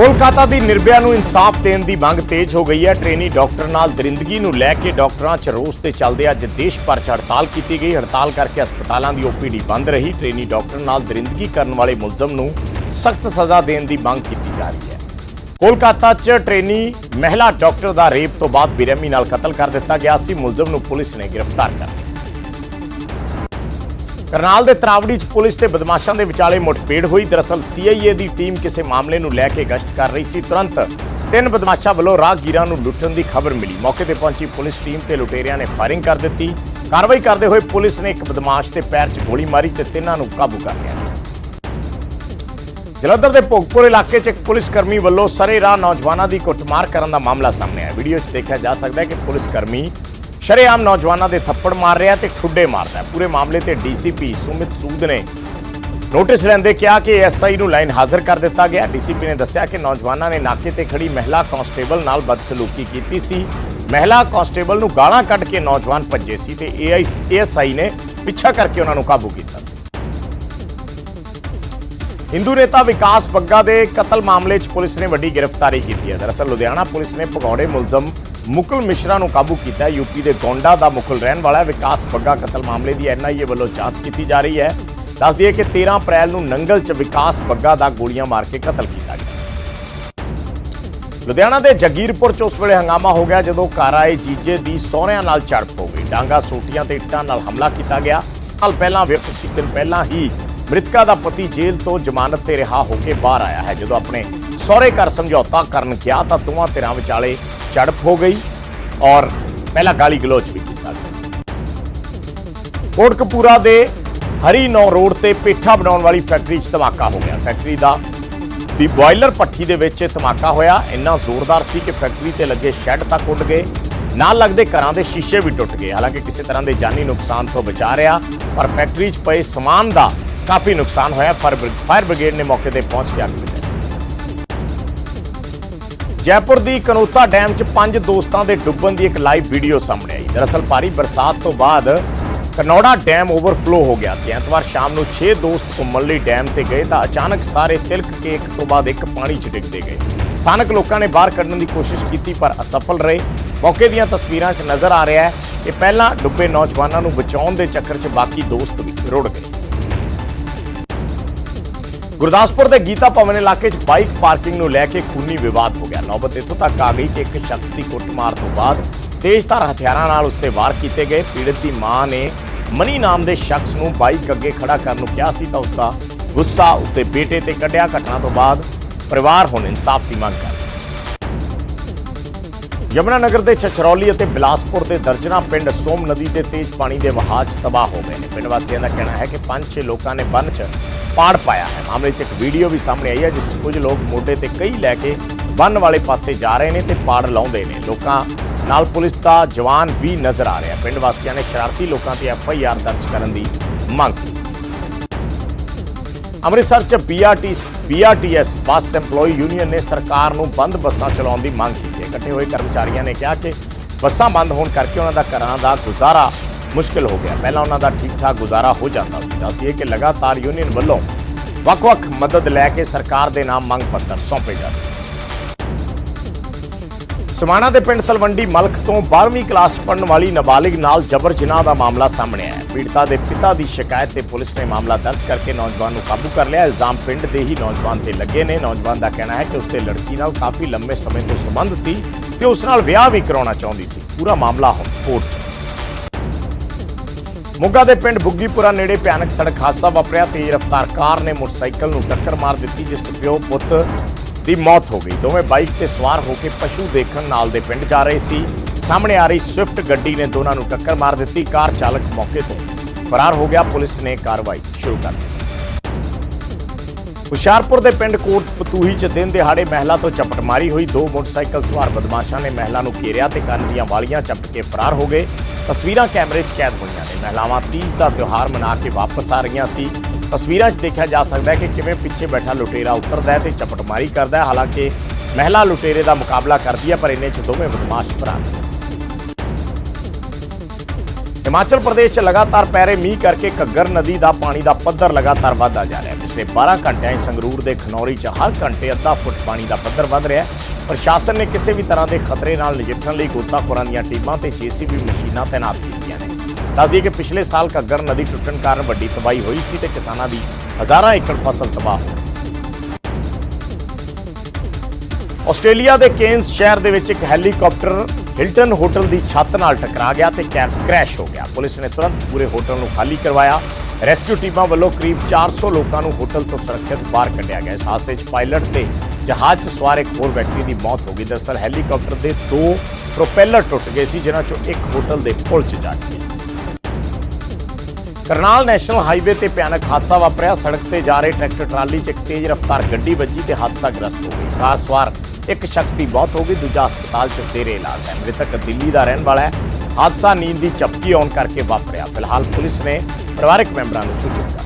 ਕੋਲਕਾਤਾ ਦੀ ਨਿਰਭਿਆ ਨੂੰ ਇਨਸਾਫ ਦੇਣ ਦੀ ਮੰਗ ਤੇਜ਼ ਹੋ ਗਈ ਹੈ। ਟ੍ਰੇਨੀ ਡਾਕਟਰ ਨਾਲ ਦਰਿੰਦਗੀ ਨੂੰ ਲੈ ਕੇ ਡਾਕਟਰਾਂ 'ਚ ਰੋਸ ਤੇ ਚੱਲਦੇ ਅੱਜ ਦੇਸ਼ ਭਰ 'ਚ ਹੜਤਾਲ ਕੀਤੀ ਗਈ। ਹੜਤਾਲ ਕਰਕੇ ਹਸਪਤਾਲਾਂ ਦੀ ਓਪੀਡੀ ਬੰਦ ਰਹੀ। ਟ੍ਰੇਨੀ ਡਾਕਟਰ ਨਾਲ ਦਰਿੰਦਗੀ ਕਰਨ ਵਾਲੇ ਮੁਲਜ਼ਮ ਨੂੰ ਸਖਤ ਸਜ਼ਾ ਦੇਣ ਦੀ ਮੰਗ ਕੀਤੀ ਜਾ ਰਹੀ ਹੈ। ਕੋਲਕਾਤਾ 'ਚ ਟ੍ਰੇਨੀ ਮਹਿਲਾ ਡਾਕਟਰ ਦਾ ਰੇਪ ਤੋਂ ਬਾਅਦ ਬੇਰਹਿਮੀ ਨਾਲ ਕਤਲ ਕਰ ਦਿੱਤਾ ਗਿਆ ਸੀ। ਮੁਲਜ਼ਮ ਨੂੰ ਪੁਲਿਸ ਨੇ ਗ੍ਰਿਫਤਾਰ ਕਰ ਲਿਆ। ਕਰਨਾਲ ਦੇ ਤਰਾਵੜੀ 'ਚ ਪੁਲਿਸ ਤੇ ਬਦਮਾਸ਼ਾਂ ਦੇ ਵਿਚਾਲੇ ਮੁਠਭੇੜ ਹੋਈ। ਦਰਅਸਲ ਸੀਆਈਏ ਦੀ ਟੀਮ ਕਿਸੇ ਮਾਮਲੇ ਨੂੰ ਲੈ ਕੇ ਗਸ਼ਤ ਕਰ ਰਹੀ ਸੀ। ਤੁਰੰਤ ਤਿੰਨ ਬਦਮਾਸ਼ਾਂ ਵੱਲੋਂ ਰਾਹਗੀਰਾਂ ਨੂੰ ਲੁੱਟਣ ਦੀ ਖਬਰ ਮਿਲੀ। ਮੌਕੇ ਤੇ ਪਹੁੰਚੀ ਪੁਲਿਸ ਟੀਮ ਤੇ ਲੁਟੇਰਿਆਂ ਨੇ ਫਾਇਰਿੰਗ ਕਰ ਦਿੱਤੀ। ਕਾਰਵਾਈ ਕਰਦੇ ਹੋਏ ਪੁਲਿਸ ਨੇ ਇੱਕ ਬਦਮਾਸ਼ ਦੇ ਪੈਰ 'ਚ ਗੋਲੀ ਮਾਰੀ ਤੇ ਤਿੰਨਾਂ ਨੂੰ ਕਾਬੂ ਕਰ ਲਿਆ। ਜਲੰਧਰ ਦੇ ਭੋਗਪੁਰ ਇਲਾਕੇ 'ਚ ਇੱਕ ਪੁਲਿਸ ਕਰਮੀ ਵੱਲੋਂ ਸਰੇਰਾਹ ਨੌਜਵਾਨਾਂ ਦੀ ਕੁੱਟਮਾਰ ਕਰਨ ਦਾ ਮਾਮਲਾ ਸਾਹਮਣੇ ਆਇਆ। ਵੀਡੀਓ 'ਚ ਦੇਖਿਆ ਜਾ ਸਕਦਾ ਹੈ ਕਿ ਪੁਲਿਸ ਕਰਮੀ ਸ਼ਰੇਆਮ ਨੌਜਵਾਨਾਂ ਦੇ ਥੱਪੜ ਮਾਰ ਰਿਹਾ ਤੇ ਠੁੱਡੇ ਮਾਰਦਾ ਪੂਰੇ ਮਾਮਲੇ ਤੇ ਡੀਸੀਪੀ ਸੁਮਿਤ ਸੂਦ ਨੇ ਨੋਟਿਸ ਲੈਂਦੇ ਕਿਹਾ ਕਿ ਐਸਆਈ ਨੂੰ ਲਾਈਨ ਹਾਜ਼ਰ ਕਰ ਦਿੱਤਾ ਗਿਆ। ਡੀਸੀਪੀ ਨੇ ਦੱਸਿਆ ਕਿ ਨੌਜਵਾਨਾਂ ਨੇ ਨਾਕੇ ਤੇ ਖੜੀ ਮਹਿਲਾ ਕਾਂਸਟੇਬਲ ਨਾਲ ਬਦਸਲੂਕੀ ਕੀਤੀ ਸੀ। ਮਹਿਲਾ ਕਾਂਸਟੇਬਲ ਨੂੰ ਗਾਲਾਂ ਕੱਢ ਕੇ ਨੌਜਵਾਨ ਭੱਜੇ ਸੀ ਤੇ ਏਆਈ ਏਐਸਆਈ ਨੇ ਪਿੱਛਾ ਕਰਕੇ ਉਹਨਾਂ ਨੂੰ ਕਾਬੂ ਕੀਤਾ ਹਿੰਦੂ ਨੇਤਾ ਵਿਕਾਸ ਬੱਗਾ ਦੇ ਕਤਲ ਮਾਮਲੇ 'ਚ ਪੁਲਿਸ ਨੇ ਵੱਡੀ ਗ੍ਰਿਫਤਾਰੀ ਕੀਤੀ ਹੈ। ਦਰਅਸਲ ਲੁਧਿਆਣਾ ਪੁਲਿਸ ਨੇ ਭਗੌੜੇ ਮੁਲਜ਼ਮ ਮੁਕਲ ਮਿਸ਼ਰਾ ਨੂੰ ਕਾਬੂ ਕੀਤਾ ਹੈ। ਯੂਪੀ ਦੇ ਗੋਂਡਾ ਦਾ ਮੁਕਲ ਰਹਿਣ ਵਾਲਾ ਵਿਕਾਸ ਬੱਗਾ ਕਤਲ ਮਾਮਲੇ ਦੀ ਐਨਆਈਏ ਵੱਲੋਂ ਜਾਂਚ ਕੀਤੀ ਜਾ ਰਹੀ ਹੈ। ਦੱਸ ਦਈਏ ਕਿ 13 ਅਪ੍ਰੈਲ ਨੂੰ ਨੰਗਲ 'ਚ ਵਿਕਾਸ ਬੱਗਾ ਦਾ ਗੋਲੀਆਂ ਮਾਰ ਕੇ ਕਤਲ ਕੀਤਾ ਗਿਆ। ਲੁਧਿਆਣਾ ਦੇ ਜਗੀਰਪੁਰ 'ਚ ਉਸ ਵੇਲੇ ਹੰਗਾਮਾ ਹੋ ਗਿਆ ਜਦੋਂ ਘਰ ਆਏ ਜੀਜੇ ਦੀ ਸਹੁਰਿਆਂ ਨਾਲ ਝੜਪ ਹੋ ਗਈ। ਡਾਂਗਾ, ਸੋਟੀਆਂ ਤੇ ਇੱਟਾਂ ਨਾਲ ਹਮਲਾ ਕੀਤਾ ਗਿਆ। ਸਾਲ ਪਹਿਲਾਂ ਵਿਅਕਤ ਦਿਨ ਪਹਿਲਾਂ ਹੀ ਮ੍ਰਿਤਕਾ ਦਾ ਪਤੀ ਜੇਲ੍ਹ ਤੋਂ ਜ਼ਮਾਨਤ ਤੇ ਰਿਹਾ ਹੋ ਕੇ ਬਾਹਰ ਆਇਆ ਹੈ। ਜਦੋਂ ਆਪਣੇ ਸਹੁਰੇ ਘਰ ਸਮਝੌਤਾ ਕਰਨ ਗਿਆ ਤਾਂ ਦੋਵਾਂ ਧਿਰਾਂ ਵਿਚਾਲੇ ਝੜਪ ਹੋ ਗਈ ਔਰ ਪਹਿਲਾਂ ਗਾਲੀ ਗਲੋਚ ਵੀ ਕੀਤਾ ਗਿਆ। ਕੋਟਕਪੂਰਾ ਦੇ ਹਰੀ ਨੌ ਰੋਡ ਤੇ ਪੇਠਾ ਬਣਾਉਣ ਵਾਲੀ ਫੈਕਟਰੀ 'ਚ ਧਮਾਕਾ ਹੋ ਗਿਆ। ਫੈਕਟਰੀ ਦਾ ਦੀ ਬੋਇਲਰ ਪੱਠੀ ਦੇ ਵਿੱਚ ਧਮਾਕਾ ਹੋਇਆ। ਇੰਨਾ ਜ਼ੋਰਦਾਰ ਸੀ ਕਿ ਫੈਕਟਰੀ ਤੇ ਲੱਗੇ ਸ਼ੈੱਡ ਤੱਕ ਉੱਡ ਗਏ। ਨਾਲ ਲੱਗਦੇ ਘਰਾਂ ਦੇ ਸ਼ੀਸ਼ੇ ਵੀ ਟੁੱਟ ਗਏ। ਹਾਲਾਂਕਿ ਕਿਸੇ ਤਰ੍ਹਾਂ ਦੇ ਜਾਨੀ ਨੁਕਸਾਨ ਤੋਂ ਬਚਾ ਰਿਹਾ, ਪਰ ਫੈਕਟਰੀ 'ਚ ਪਏ ਸਮਾਨ ਦਾ ਕਾਫੀ ਨੁਕਸਾਨ ਹੋਇਆ। ਪਰ ਫਾਇਰ ਬ੍ਰਿਗੇਡ ਨੇ ਮੌਕੇ ਤੇ ਪਹੁੰਚ ਕੇ ਅੱਗ ਜੈਪੁਰ ਦੀ ਕਨੋਤਾ ਡੈਮ 'ਚ ਪੰਜ ਦੋਸਤਾਂ ਦੇ ਡੁੱਬਣ ਦੀ ਇੱਕ ਲਾਈਵ ਵੀਡੀਓ ਸਾਹਮਣੇ ਆਈ। ਦਰਅਸਲ ਭਾਰੀ ਬਰਸਾਤ ਤੋਂ ਬਾਅਦ ਕਨੌੜਾ ਡੈਮ ਓਵਰਫਲੋ ਹੋ ਗਿਆ ਸੀ। ਐਤਵਾਰ ਸ਼ਾਮ ਨੂੰ 6 ਦੋਸਤ ਘੁੰਮਣ ਲਈ ਡੈਮ ਤੇ ਗਏ ਤਾਂ ਅਚਾਨਕ ਸਾਰੇ ਤਿਲਕ ਕੇ ਇੱਕ ਤੋਂ ਬਾਅਦ ਇੱਕ ਪਾਣੀ 'ਚ ਡਿੱਗਦੇ ਗਏ। ਸਥਾਨਕ ਲੋਕਾਂ ਨੇ ਬਾਹਰ ਕੱਢਣ ਦੀ ਕੋਸ਼ਿਸ਼ ਕੀਤੀ ਪਰ ਅਸਫਲ ਰਹੇ। ਮੌਕੇ ਦੀਆਂ ਤਸਵੀਰਾਂ 'ਚ ਨਜ਼ਰ ਆ ਰਿਹਾ ਹੈ ਕਿ ਪਹਿਲਾਂ ਡੁੱਬੇ ਨੌਜਵਾਨਾਂ ਨੂੰ ਬਚਾਉਣ ਦੇ ਚੱਕਰ 'ਚ ਬਾਕੀ ਦੋਸਤ ਵੀ ਰੁੜ ਗਏ। ਗੁਰਦਾਸਪੁਰ ਦੇ ਗੀਤਾ ਭਵਨ ਇਲਾਕੇ 'ਚ ਬਾਈਕ ਪਾਰਕਿੰਗ ਨੂੰ ਲੈ ਕੇ ਖੂਨੀ ਵਿਵਾਦ ਹੋ ਗਿਆ। ਨੌਬਤ ਇੱਥੋਂ ਤੱਕ ਆ ਗਈ ਕਿ ਇੱਕ ਸ਼ਖਸ ਦੀ ਕੁੱਟਮਾਰ ਤੋਂ ਬਾਅਦ ਤੇਜ਼ਧਾਰ ਹਥਿਆਰਾਂ ਨਾਲ ਉਸ ਤੇ ਵਾਰ ਕੀਤੇ ਗਏ। ਪੀੜਤ ਦੀ ਮਾਂ ਨੇ ਮਨੀ ਨਾਮ ਦੇ ਸ਼ਖਸ ਨੂੰ ਬਾਈਕ ਅੱਗੇ ਖੜਾ ਕਰਨ ਨੂੰ ਕਿਹਾ ਸੀ ਤਾਂ ਉਸ ਦਾ ਗੁੱਸਾ ਉਸ ਦੇ ਬੇਟੇ ਤੇ ਕੱਢਿਆ। ਘਟਨਾ ਤੋਂ ਬਾਅਦ ਪਰਿਵਾਰ ਹੁਣ ਇਨਸਾਫ ਦੀ ਮੰਗ ਕਰ ਯਮਨਾ ਨਗਰ ਦੇ ਛਛਰੌਲੀ ਅਤੇ ਬਿਲਾਸਪੁਰ ਦੇ ਦਰਜਨਾ ਪਿੰਡ ਸੋਮ ਨਦੀ ਦੇ ਤੇਜ਼ ਪਾਣੀ ਦੇ ਵਹਾਅ 'ਚ ਤਬਾਹ ਹੋ ਗਏ ਨੇ। ਪਿੰਡ ਵਾਸੀਆਂ ਦਾ ਕਹਿਣਾ ਹੈ ਕਿ ਪੰਜ ਛੇ ਲੋਕਾਂ ਨੇ ਬੰਨ 'ਚ ਪਾੜ ਪਾਇਆ ਹੈ। ਮਾਮਲੇ 'ਚ ਇੱਕ ਵੀਡੀਓ ਵੀ ਸਾਹਮਣੇ ਆਈ ਹੈ, ਜਿਸ 'ਚ ਕੁਝ ਲੋਕ ਮੋਢੇ ਤੇ ਕਈ ਲੈ ਕੇ ਬੰਨ ਵਾਲੇ ਪਾਸੇ ਜਾ ਰਹੇ ਨੇ ਤੇ ਪਾੜ ਲਾਉਂਦੇ ਨੇ। ਲੋਕਾਂ ਨਾਲ ਪੁਲਿਸ ਦਾ ਜਵਾਨ ਵੀ ਨਜ਼ਰ ਆ ਰਿਹਾ। ਪਿੰਡ ਵਾਸੀਆਂ ਨੇ ਸ਼ਰਾਰਤੀ ਲੋਕਾਂ ਤੇ ਐਫ ਆਈ ਆਰ ਦਰਜ ਕਰਨ ਦੀ ਮੰਗ ਕੀਤੀ। ਅੰਮ੍ਰਿਤਸਰ ਚ BRT BRTS bus EMPLOYE union ਨੇ ਸਰਕਾਰ ਨੂੰ ਬੰਦ ਬੱਸਾਂ ਚਲਾਉਣ ਦੀ ਮੰਗ ਕੀਤੀ ਹੈ। ਇਕੱਠੇ ਹੋਏ ਕਰਮਚਾਰੀਆਂ ਨੇ ਕਿਹਾ ਕਿ ਬੱਸਾਂ ਬੰਦ ਹੋਣ ਕਰਕੇ ਉਹਨਾਂ ਦਾ ਘਰਾਂ ਦਾ ਗੁਜ਼ਾਰਾ ਮੁਸ਼ਕਲ ਹੋ ਗਿਆ। ਪਹਿਲਾਂ ਉਹਨਾਂ ਦਾ ਠੀਕ ਠਾਕ ਗੁਜ਼ਾਰਾ ਹੋ ਜਾਂਦਾ ਸੀ। ਦੱਸਦੀਏ ਕਿ ਲਗਾਤਾਰ ਯੂਨੀਅਨ ਵੱਲੋਂ ਵੱਖ-ਵੱਖ ਮਦਦ ਲੈ ਕੇ ਸਰਕਾਰ ਦੇ ਨਾਮ ਮੰਗ ਪੱਤਰ ਸੌਂਪੇ ਜਾ ਸਮਾਣਾ ਦੇ ਪਿੰਡ ਤਲਵੰਡੀ ਮਲਕ ਤੋਂ 12ਵੀਂ ਕਲਾਸ 'ਚ ਵਾਲੀ ਨਾਬਾਲਿਗ ਨਾਲ ਜਬਰ ਜਨਾਹ ਦਾ ਮਾਮਲਾ ਸਾਹਮਣੇ ਆਇਆ ਹੈ। ਪੀੜਤਾ ਦੇ ਪਿਤਾ ਦੀ ਸ਼ਿਕਾਇਤ ਤੇ ਪੁਲਿਸ ਨੇ ਮਾਮਲਾ ਦਰਜ ਕਰਕੇ ਨੌਜਵਾਨ ਨੂੰ ਕਾਬੂ ਕਰ ਲਿਆ। ਇਲਜ਼ਾਮ ਪਿੰਡ ਦੇ ਹੀ ਨੌਜਵਾਨ ਤੇ ਲੱਗੇ ਨੇ। ਨੌਜਵਾਨ ਦਾ ਕਹਿਣਾ ਹੈ ਕਿ ਉਸਦੇ ਲੜਕੀ ਨਾਲ ਕਾਫੀ ਲੰਮੇ ਸਮੇਂ ਤੋਂ ਸੰਬੰਧ ਸੀ ਤੇ ਉਸ ਨਾਲ ਵਿਆਹ ਵੀ ਕਰਾਉਣਾ ਚਾਹੁੰਦੀ ਸੀ। ਪੂਰਾ ਮਾਮਲਾ ਹੁਣ ਕੋਰਟ 'ਚ। ਮੋਗਾ ਦੇ ਪਿੰਡ ਬੁੱਗੀਪੁਰਾ ਨੇੜੇ ਭਿਆਨਕ ਸੜਕ ਹਾਦਸਾ ਵਾਪਰਿਆ ਤੇਜ਼ ਰਫ਼ਤਾਰ ਕਾਰ ਨੇ ਮੋਟਰਸਾਈਕਲ ਨੂੰ ਟੱਕਰ ਮਾਰ ਦਿੱਤੀ, ਜਿਸ ਤੋਂ ਪਿਓ, ਪੁੱਤ ਦੀ ਮੌਤ ਹੋ ਗਈ। ਦੋਵੇਂ ਬਾਈਕ ਤੇ ਸਵਾਰ ਹੋ ਕੇ ਪਸ਼ੂ ਦੇਖਣ ਨਾਲ ਦੇ ਪਿੰਡ ਜਾ ਰਹੇ ਸੀ। ਸਾਹਮਣੇ ਆ ਰਹੀ ਸਵਿਫਟ ਗੱਡੀ ਨੇ ਦੋਨਾਂ ਨੂੰ ਟੱਕਰ ਮਾਰ ਦਿੱਤੀ। ਕਾਰ ਚਾਲਕ ਮੌਕੇ ਤੋਂ ਫਰਾਰ ਹੋ ਗਿਆ। ਪੁਲਿਸ ਨੇ ਕਾਰਵਾਈ ਸ਼ੁਰੂ ਕਰ ਦਿੱਤੀ। ਹੁਸ਼ਿਆਰਪੁਰ ਦੇ ਪਿੰਡ ਕੋਟ ਪਤੂਹੀ ਚ ਦਿਨ ਦਿਹਾੜੇ ਮਹਿਲਾ ਤੋਂ ਚਪਟਮਾਰੀ ਹੋਈ। ਦੋ ਮੋਟਰਸਾਈਕਲ ਸਵਾਰ ਬਦਮਾਸ਼ਾਂ ਨੇ ਮਹਿਲਾ ਨੂੰ ਘੇਰਿਆ ਤੇ ਕੰਨ ਦੀਆਂ ਵਾਲੀਆਂ ਚਪਟ ਕੇ ਫਰਾਰ ਹੋ ਗਏ। ਤਸਵੀਰਾਂ ਕੈਮਰੇ 'ਚ ਕੈਦ ਹੋਈਆਂ ਨੇ। ਮਹਿਲਾਵਾਂ ਤੀਜ ਦਾ ਤਿਉਹਾਰ ਮਨਾ ਕੇ ਵਾਪਸ ਆ ਰਹੀਆਂ ਸੀ। ਤਸਵੀਰਾਂ 'ਚ ਦੇਖਿਆ ਜਾ ਸਕਦਾ ਹੈ ਕਿ ਕਿਵੇਂ ਪਿੱਛੇ ਬੈਠਾ ਲੁਟੇਰਾ ਉਤਰਦਾ ਹੈ ਤੇ ਚਪਟਮਾਰੀ ਕਰਦਾ ਹੈ। ਹਾਲਾਂਕਿ ਮਹਿਲਾ ਲੁਟੇਰੇ ਦਾ ਮੁਕਾਬਲਾ ਕਰਦੀ ਹੈ, ਪਰ ਇੰਨੇ 'ਚ ਦੋਵੇਂ ਬਦਮਾਸ਼ ਫਰਾਰ ਹਿਮਾਚਲ ਪ੍ਰਦੇਸ਼ 'ਚ ਲਗਾਤਾਰ ਪੈ ਰਹੇ ਮੀਂਹ ਕਰਕੇ ਘੱਗਰ ਨਦੀ ਦਾ ਪਾਣੀ ਦਾ ਪੱਧਰ ਲਗਾਤਾਰ ਵਧਦਾ ਜਾ ਰਿਹਾ ਹੈ। ਪਿਛਲੇ 12 ਘੰਟਿਆਂ 'ਚ ਸੰਗਰੂਰ ਦੇ ਖਨੌਰੀ 'ਚ ਹਰ ਘੰਟੇ ਅੱਧਾ ਫੁੱਟ ਪਾਣੀ ਦਾ ਪੱਧਰ ਵਧ ਰਿਹਾ ਹੈ। ਪ੍ਰਸ਼ਾਸਨ ਨੇ ਕਿਸੇ ਵੀ ਤਰ੍ਹਾਂ ਦੇ ਖਤਰੇ ਨਾਲ ਨਜਿੱਠਣ ਲਈ ਗੋਤਾਖੋਰਾਂ ਦੀਆਂ ਟੀਮਾਂ ਤੇ ਜੀਸੀਬੀ ਮਸ਼ੀਨਾਂ ਤਾਇਨਾਤ ਕੀਤੀਆਂ ਨੇ। ਦੱਸ ਕਿ ਪਿਛਲੇ ਸਾਲ ਘੱਗਰ ਨਦੀ ਟੁੱਟਣ ਕਾਰਨ ਵੱਡੀ ਤਬਾਹੀ ਹੋਈ ਸੀ ਤੇ ਕਿਸਾਨਾਂ ਦੀ ਹਜ਼ਾਰਾਂ ਏਕੜ ਫਸਲ ਤਬਾਹ ਹੋ ਆਸਟ੍ਰੇਲੀਆ ਦੇ ਕੇਨਸ ਸ਼ਹਿਰ ਦੇ ਵਿੱਚ ਇੱਕ ਹੈਲੀਕਾਪਟਰ ਹਿਲਟਨ ਹੋਟਲ ਦੀ ਛੱਤ ਨਾਲ ਟਕਰਾ ਗਿਆ ਤੇ ਕੈਬ ਕ੍ਰੈਸ਼ ਹੋ ਗਿਆ। ਪੁਲਿਸ ਨੇ ਤੁਰੰਤ ਪੂਰੇ ਹੋਟਲ ਨੂੰ ਖਾਲੀ ਕਰਵਾਇਆ। ਰੈਸਕਿਊ ਟੀਮਾਂ ਵੱਲੋਂ ਕਰੀਬ 400 ਲੋਕਾਂ ਨੂੰ ਹੋਟਲ ਤੋਂ ਸੁਰੱਖਿਅਤ ਬਾਹਰ ਕੱਢਿਆ ਗਿਆ। ਇਸ ਹਾਦਸੇ 'ਚ ਪਾਇਲਟ ਤੇ ਜਹਾਜ਼ 'ਚ ਸਵਾਰ ਇੱਕ ਹੋਰ ਵਿਅਕਤੀ ਦੀ ਮੌਤ ਹੋ ਗਈ। ਦਰਅਸਲ ਹੈਲੀਕਾਪਟਰ ਦੇ ਦੋ ਪ੍ਰੋਪੈਲਰ ਟੁੱਟ ਗਏ ਸੀ, ਜਿਨ੍ਹਾਂ 'ਚੋਂ ਇੱਕ ਹੋਟਲ ਦੇ ਪੁਲ 'ਚ ਜਾ ਗਿਆ ਕਰਨਾਲ ਨੈਸ਼ਨਲ ਹਾਈਵੇ ਤੇ ਭਿਆਨਕ ਹਾਦਸਾ ਵਾਪਰਿਆ। ਸੜਕ ਤੇ ਜਾ ਰਹੇ ਟਰੈਕਟਰ ਟਰਾਲੀ 'ਚ ਇੱਕ ਤੇਜ਼ ਰਫ਼ਤਾਰ ਗੱਡੀ ਵੱਜੀ ਤੇ ਹਾਦਸਾ ਗ੍ਰਸਤ ਹੋ ਗਈ ਕਾਰ ਸਵਾਰ ਇੱਕ ਸ਼ਖਸ ਦੀ ਮੌਤ ਹੋ ਗਈ, ਦੂਜਾ ਹਸਪਤਾਲ 'ਚ ਤੇਰੇ ਇਲਾਜ ਹੈ। ਮ੍ਰਿਤਕ ਦਿੱਲੀ ਦਾ ਰਹਿਣ ਵਾਲਾ ਹੈ। ਹਾਦਸਾ ਨੀਂਦ ਦੀ ਚਪਕੀ ਆਉਣ ਕਰਕੇ ਵਾਪਰਿਆ। ਫਿਲਹਾਲ ਪੁਲਿਸ ਨੇ ਪਰਿਵਾਰਕ ਮੈਂਬਰਾਂ ਨੂੰ ਸੂਚਿਤ ਕਰ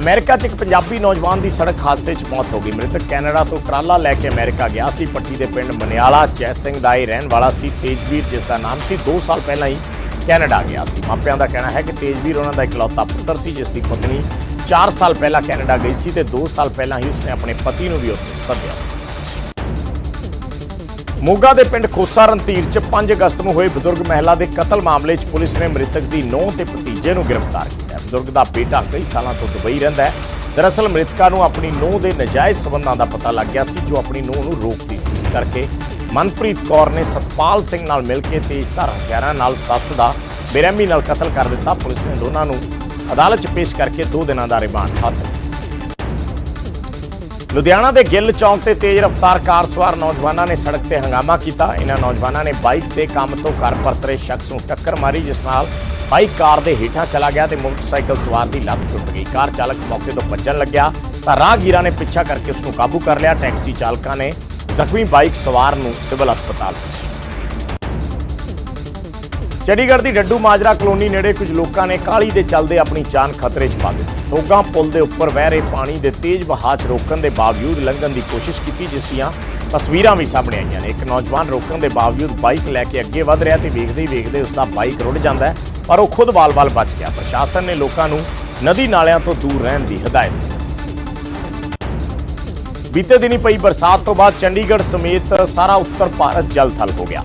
ਅਮਰੀਕਾ 'ਚ ਇੱਕ ਪੰਜਾਬੀ ਨੌਜਵਾਨ ਦੀ ਸੜਕ ਹਾਦਸੇ 'ਚ ਮੌਤ ਹੋ ਗਈ। ਮ੍ਰਿਤਕ ਕੈਨੇਡਾ ਤੋਂ ਟਰਾਲਾ ਲੈ ਕੇ ਅਮਰੀਕਾ ਗਿਆ ਸੀ। ਪੱਟੀ ਦੇ ਪਿੰਡ ਮਨਿਆਲਾ ਜੈ ਸਿੰਘ ਦਾ ਇਹ ਰਹਿਣ ਵਾਲਾ ਸੀ। ਤੇਜਵੀਰ ਜਿਸ ਦਾ ਨਾਮ ਸੀ 2 ਸਾਲ ਪਹਿਲਾਂ ਹੀ ਕੈਨੇਡਾ ਗਿਆ ਸੀ। ਮਾਪਿਆਂ ਦਾ ਕਹਿਣਾ ਹੈ ਕਿ ਤੇਜਵੀਰ ਉਹਨਾਂ ਦਾ ਇਕਲੌਤਾ ਪੁੱਤਰ ਸੀ, ਜਿਸ ਦੀ ਪਤਨੀ 4 ਸਾਲ ਪਹਿਲਾਂ ਕੈਨੇਡਾ ਗਈ ਸੀ ਤੇ 2 ਸਾਲ ਪਹਿਲਾਂ ਹੀ ਉਸਨੇ ਆਪਣੇ ਪਤੀ ਨੂੰ ਵੀ ਉੱਥੇ ਸੱਦਿਆ ਮੋਗਾ ਦੇ ਪਿੰਡ ਖੋਸਾ ਰਣਧੀਰ 'ਚ 5 ਅਗਸਤ ਨੂੰ ਹੋਏ ਬਜ਼ੁਰਗ ਮਹਿਲਾ ਦੇ ਕਤਲ ਮਾਮਲੇ 'ਚ ਪੁਲਿਸ ਨੇ ਮ੍ਰਿਤਕ ਦੀ ਨੂੰਹ ਤੇ ਭਤੀਜੇ ਨੂੰ ਗ੍ਰਿਫਤਾਰ ਕੀਤਾ ਬਜ਼ੁਰਗ ਦਾ ਬੇਟਾ ਕਈ ਸਾਲਾਂ ਤੋਂ ਦੁਬਈ ਰਹਿੰਦਾ ਹੈ। ਦਰਅਸਲ ਮ੍ਰਿਤਕਾ ਨੂੰ ਆਪਣੀ ਨੂੰਹ ਦੇ ਨਜਾਇਜ਼ ਸਬੰਧਾਂ ਦਾ ਪਤਾ ਲੱਗ ਗਿਆ ਸੀ, ਜੋ ਆਪਣੀ ਨੂੰਹ ਨੂੰ ਰੋਕਦੀ ਸੀ। ਇਸ ਕਰਕੇ ਮਨਪ੍ਰੀਤ ਕੌਰ ਨੇ ਸਤਪਾਲ ਸਿੰਘ ਨਾਲ ਮਿਲ ਕੇ ਤੇਜ਼ਧਾਰ ਹਥਿਆਰਾਂ ਨਾਲ ਸੱਸ ਦਾ ਬੇਰਹਿਮੀ ਨਾਲ ਕਤਲ ਕਰ ਦਿੱਤਾ। ਪੁਲਿਸ ਨੇ ਦੋਨਾਂ ਨੂੰ ਅਦਾਲਤ 'ਚ ਪੇਸ਼ ਕਰਕੇ 2 ਦਿਨਾਂ ਦਾ ਰਿਮਾਂਡ ਹਾਸਲ ਲੁਧਿਆਣਾ ਦੇ ਗਿੱਲ ਚੌਂਕ ਤੇ ਤੇਜ਼ ਰਫ਼ਤਾਰ ਕਾਰ ਸਵਾਰ ਨੌਜਵਾਨਾਂ ਨੇ ਸੜਕ ਤੇ ਹੰਗਾਮਾ ਕੀਤਾ। ਇਹਨਾਂ ਨੌਜਵਾਨਾਂ ਨੇ ਬਾਈਕ ਤੇ ਕੰਮ ਤੋਂ ਘਰ ਪਰਤਰੇ ਸ਼ਖਸ ਨੂੰ ਟੱਕਰ ਮਾਰੀ, ਜਿਸ ਨਾਲ ਬਾਈਕ ਕਾਰ ਦੇ ਹੇਠਾਂ ਚਲਾ ਗਿਆ ਤੇ ਮੋਟਰਸਾਈਕਲ ਸਵਾਰ ਦੀ ਲੱਤ ਟੁੱਟ ਗਈ। ਕਾਰ ਚਾਲਕ ਮੌਕੇ ਤੋਂ ਭੱਜਣ ਲੱਗਿਆ ਤਾਂ ਰਾਹਗੀਰਾਂ ਨੇ ਪਿੱਛਾ ਕਰਕੇ ਉਸ ਨੂੰ ਕਾਬੂ ਕਰ ਲਿਆ। ਟੈਕਸੀ ਚਾਲਕਾਂ ਨੇ ਜ਼ਖਮੀ ਬਾਈਕ ਸਵਾਰ ਨੂੰ ਸਿਵਲ ਹਸਪਤਾਲ। ਚੰਡੀਗੜ੍ਹ ਦੀ ਡੱਡੂ ਮਾਜਰਾ ਕਲੋਨੀ ਨੇੜੇ ਕੁਝ ਲੋਕਾਂ ਨੇ ਕਾਲੀ ਦੇ ਚੱਲਦੇ ਆਪਣੀ ਜਾਨ ਖਤਰੇ 'ਚ ਪਾ ਦਿੱਤੀ। ਟੋਗਾ ਪੁਲ ਦੇ ਉੱਪਰ ਵਹਿ ਰਹੇ ਪਾਣੀ ਦੇ ਤੇਜ਼ ਵਹਾਅ 'ਚ ਰੋਕਣ ਦੇ ਬਾਵਜੂਦ ਲੰਘਣ ਦੀ ਕੋਸ਼ਿਸ਼ ਕੀਤੀ, ਜਿਸ ਦੀਆਂ ਤਸਵੀਰਾਂ ਵੀ ਸਾਹਮਣੇ ਆਈਆਂ ਨੇ। ਇੱਕ ਨੌਜਵਾਨ ਰੋਕਣ ਦੇ ਬਾਵਜੂਦ ਬਾਈਕ ਲੈ ਕੇ ਅੱਗੇ ਵਧ ਰਿਹਾ ਤੇ ਵੇਖਦੇ ਹੀ ਵੇਖਦੇ ਉਸ ਦਾ ਬਾਈਕ ਰੁੜ ਜਾਂਦਾ ਪਰ ਉਹ ਖੁਦ ਵਾਲ-ਵਾਲ ਬਚ ਗਿਆ। ਪ੍ਰਸ਼ਾਸਨ ਨੇ ਲੋਕਾਂ ਨੂੰ ਨਦੀ ਨਾਲਿਆਂ ਤੋਂ ਦੂਰ ਰਹਿਣ ਦੀ ਹਦਾਇਤ ਬੀਤੇ ਦਿਨੀ ਪਈ ਬਰਸਾਤ ਤੋਂ ਬਾਅਦ ਚੰਡੀਗੜ੍ਹ ਸਮੇਤ ਸਾਰਾ ਉੱਤਰ ਭਾਰਤ ਜਲ ਥਲ ਹੋ ਗਿਆ।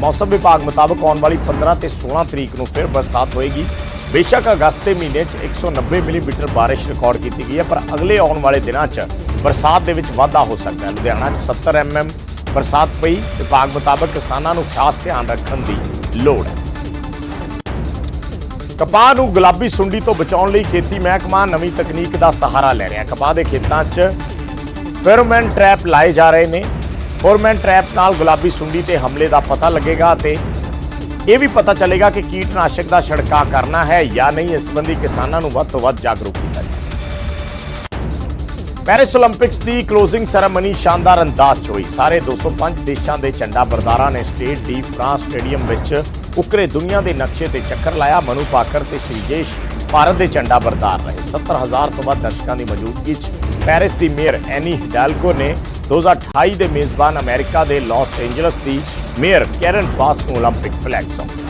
ਮੌਸਮ ਵਿਭਾਗ ਮੁਤਾਬਕ ਆਉਣ ਵਾਲੀ 15 ਤੇ 16 ਤਰੀਕ ਨੂੰ ਫਿਰ ਬਰਸਾਤ ਹੋਏਗੀ। ਬੇਸ਼ੱਕ ਅਗਸਤ ਦੇ ਮਹੀਨੇ 'ਚ 190 ਮਿਲੀਮੀਟਰ ਬਾਰਿਸ਼ ਰਿਕਾਰਡ ਕੀਤੀ ਗਈ ਹੈ, ਪਰ ਅਗਲੇ ਆਉਣ ਵਾਲੇ ਦਿਨਾਂ 'ਚ ਬਰਸਾਤ ਦੇ ਵਿੱਚ ਵਾਧਾ ਹੋ ਸਕਦਾ ਹੈ। ਲੁਧਿਆਣਾ 'ਚ 70 ਐਮਐਮ ਬਰਸਾਤ ਪਈ। ਵਿਭਾਗ ਮੁਤਾਬਕ ਕਿਸਾਨਾਂ ਨੂੰ ਖਾਸ ਧਿਆਨ ਰੱਖਣ ਦੀ ਲੋੜ ਹੈ। ਕਪਾਹ ਨੂੰ ਗੁਲਾਬੀ ਸੁੰਡੀ ਤੋਂ ਬਚਾਉਣ ਲਈ ਖੇਤੀ ਮਹਿਕਮਾ ਨਵੀਂ ਤਕਨੀਕ ਦਾ ਸਹਾਰਾ ਲੈ ਰਿਹਾ ਕਪਾਹ ਦੇ ਖੇਤਾਂ 'ਚ ਫੈਰੋਮੈਨ ਟ੍ਰੈਪ ਲਾਏ ਜਾ ਰਹੇ ਨੇ। ਫੋਰਮੈਨ ਟ੍ਰੈਪ ਨਾਲ ਗੁਲਾਬੀ ਸੁੰਡੀ ਤੇ ਹਮਲੇ ਦਾ ਪਤਾ ਲੱਗੇਗਾ ਤੇ ਇਹ ਵੀ ਪਤਾ ਚੱਲੇਗਾ ਕਿ ਕੀਟਨਾਸ਼ਕ ਦਾ ਛੜਕਾ ਕਰਨਾ ਹੈ ਜਾਂ ਨਹੀਂ। ਇਸ ਸੰਬੰਧੀ ਕਿਸਾਨਾਂ ਨੂੰ ਵੱਧ ਤੋਂ ਵੱਧ ਜਾਗਰੂਕ ਕੀਤਾ ਜਾਵੇ ਪੈਰਿਸ 올림픽ਸ ਦੀ ক্লোজিং ਸੈਰੇਮਨੀ ਸ਼ਾਨਦਾਰ ਅੰਦਾਜ਼ 'ਚ ਹੋਈ। ਸਾਰੇ 205 ਦੇਸ਼ਾਂ ਦੇ ਝੰਡਾ ਬਰਦਾਰਾਂ ਨੇ ਸਟੇਟ ਦੀ ਫਰਾਂਸ ਸਟੇਡੀਅਮ ਵਿੱਚ ਉਕਰੇ ਦੁਨੀਆ ਦੇ ਨਕਸ਼ੇ ਤੇ ਚੱਕਰ ਲਾਇਆ। ਮਨੂ ਪਾਕਰ ਤੇ ਸ਼੍ਰੀਜੇਸ਼ ਭਾਰਤ ਦੇ ਝੰਡਾ ਬਰਦਾਰ ਰਹੇ 70000 ਤੋਂ ਵੱਧ ਦਰਸ਼ਕਾਂ ਦੀ ਮੌਜੂਦਗੀ 'ਚ ਪੈਰਿਸ ਦੀ ਮੇਅਰ ਐਨੀ ਹਿਡਾਲਗੋ ਨੇ 2028 ਦੇ ਮੇਜ਼ਬਾਨ ਅਮਰੀਕਾ ਦੇ ਲਾਸ ਐਂਜਲਸ ਦੀ ਮੇਅਰ ਕੈਰਨ ਬਾਸ ਨੂੰ 올림픽 ਫਲੈਗ ਸੌਂਪੀ